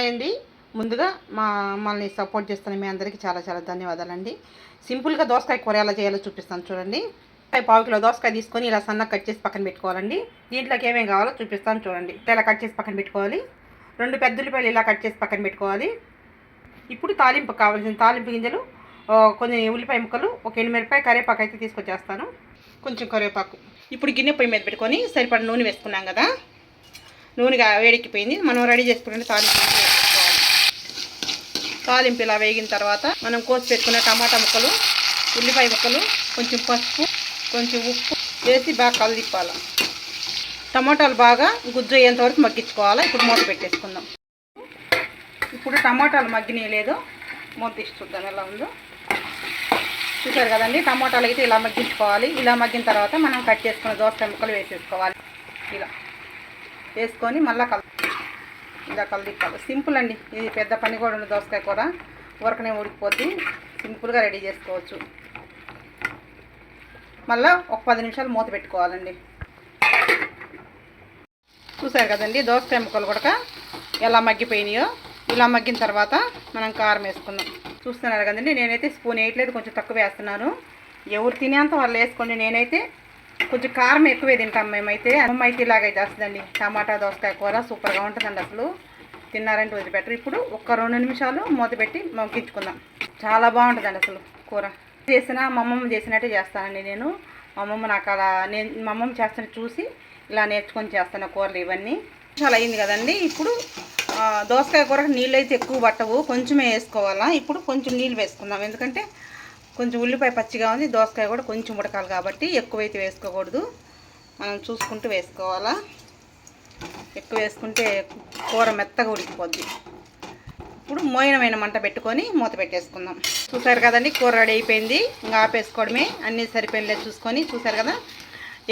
అండి ముందుగా మా మమ్మల్ని సపోర్ట్ చేస్తున్న మీ అందరికీ చాలా చాలా ధన్యవాదాలండి. సింపుల్గా దోసకాయ కూర ఎలా చేయాలో చూపిస్తాను చూడండి. పావు కిలో దోసకాయ తీసుకొని ఇలా సన్నగా కట్ చేసి పక్కన పెట్టుకోవాలండి. దీంట్లోకి ఏమేమి కావాలో చూపిస్తాను చూడండి. ఇలా కట్ చేసి పక్కన పెట్టుకోవాలి. రెండు పెద్ద ఉల్లిపాయలు ఇలా కట్ చేసి పక్కన పెట్టుకోవాలి. ఇప్పుడు తాలింపు కావాల్సిన తాలింపు గింజలు కొన్ని ఉల్లిపాయ ముక్కలు ఒక ఎనిమిరపాయ కరివేపాకు అయితే తీసుకొచ్చేస్తాను. కొంచెం కరివేపాకు. ఇప్పుడు గిన్నె పొయ్యి మీద పెట్టుకొని సరిపడ నూనె వేసుకున్నాం కదా. నూనెగా వేడెక్కిపోయింది. మనం రెడీ చేసుకుంటే తాలింపు తాలింపు ఇలా వేగిన తర్వాత మనం కోసి పెట్టుకున్న టమాటా ముక్కలు ఉల్లిపాయ ముక్కలు కొంచెం పసుపు కొంచెం ఉప్పు వేసి బాగా కలదిప్పాలి టమాటాలు బాగా గుజ్జు అయ్యేంత వరకు మగ్గించుకోవాలి? ఇప్పుడు మూత పెట్టేసుకుందాం. ఇప్పుడు టమాటాలు మగ్గినాయి లేదో మూత తీసి చూద్దాం ఎలా ఉందో. చూసారు కదండి టమాటాలు అయితే ఇలా మగ్గించుకోవాలి. ఇలా మగ్గిన తర్వాత మనం కట్ చేసుకున్న దోసకాయ ముక్కలు వేసేసుకోవాలి. ఇలా వేసుకొని మళ్ళీ కల ఇలా కలదిప్పాలి సింపుల్ అండి. ఇది పెద్ద పని కూడా ఉండదు దోసకాయ కూర. ఉరకనే ఉడికిపోద్ది. సింపుల్గా రెడీ చేసుకోవచ్చు. మళ్ళీ ఒక పది నిమిషాలు మూత పెట్టుకోవాలండి. చూసారు కదండి దోసకాయ ముక్కలు కూడా ఎలా మగ్గిపోయినాయో. ఇలా మగ్గిన తర్వాత మనం కారం వేసుకుందాం. చూస్తున్నారు కదండి నేనైతే స్పూన్ వేయట్లేదు కొంచెం తక్కువ వేస్తున్నాను. ఎవరు తినేంత వాళ్ళు వేసుకోండి. నేనైతే కొంచెం కారం ఎక్కువే తింటాం మేమైతే. అమ్మమ్మ అయితే ఇలాగైతే వస్తుందండి టమాటా దోసకాయ కూర సూపర్గా ఉంటుందండి అసలు. తిన్నారంటే వదిలిపెట్టరు. ఇప్పుడు ఒక్క రెండు నిమిషాలు మూత పెట్టి మొక్కించుకుందాం చాలా బాగుంటుందండి అసలు కూర. చేసిన మా అమ్మమ్మ చేసినట్టే చేస్తానండి నేను. మా అమ్మమ్మ నాకు అలా నేను మా అమ్మమ్మ చేస్తాను చూసి ఇలా నేర్చుకొని చేస్తాను కూరలు ఇవన్నీ. చాలా అయింది కదండి. ఇప్పుడు దోసకాయ కూరకు నీళ్ళు అయితే ఎక్కువ పట్టవు. కొంచెమే వేసుకోవాలా. ఇప్పుడు కొంచెం నీళ్ళు వేసుకుందాం. ఎందుకంటే కొంచెం ఉల్లిపాయ పచ్చిగా ఉంది దోసకాయ కూడా కొంచెం ఉడకాలి కాబట్టి ఎక్కువైతే వేసుకోకూడదు. మనం చూసుకుంటూ వేసుకోవాలా? ఎక్కువ వేసుకుంటే కూర మెత్తగా ఉడికిపోద్ది. ఇప్పుడు మోయినమైన మంట పెట్టుకొని మూత పెట్టేసుకుందాం. చూసారు కదండి కూర రెడీ అయిపోయింది. ఇంకా ఆపేసుకోవడమే. అన్నీ సరిపోయినలే చూసుకొని. చూసారు కదా?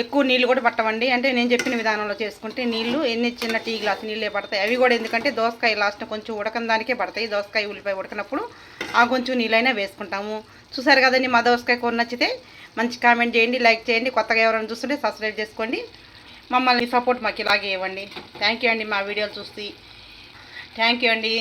ఎక్కువ నీళ్ళు కూడా పట్టవండి. అంటే నేను చెప్పిన విధానంలో చేసుకుంటే నీళ్ళు ఎన్ని చిన్న టీ గ్లాస్ నీళ్ళే పడతాయి. అవి కూడా ఎందుకంటే దోసకాయ లాస్ట్ కొంచెం ఉడకని దానికే పడతాయి. దోసకాయ ఉల్లిపాయ ఉడకనప్పుడు ఆ కొంచెం నీళ్ళైనా వేసుకుంటాము. చూసారు కదండి మా దోసకాయ కూర నచ్చితే మంచి కామెంట్ చేయండి లైక్ చేయండి. కొత్తగా ఎవరైనా చూస్తుంటే సబ్స్క్రైబ్ చేసుకోండి. మమ్మల్ని సపోర్ట్ మాకు ఇలాగే ఇవ్వండి. థ్యాంక్ యూ అండి మా వీడియోలు చూసి. థ్యాంక్ యూ అండి.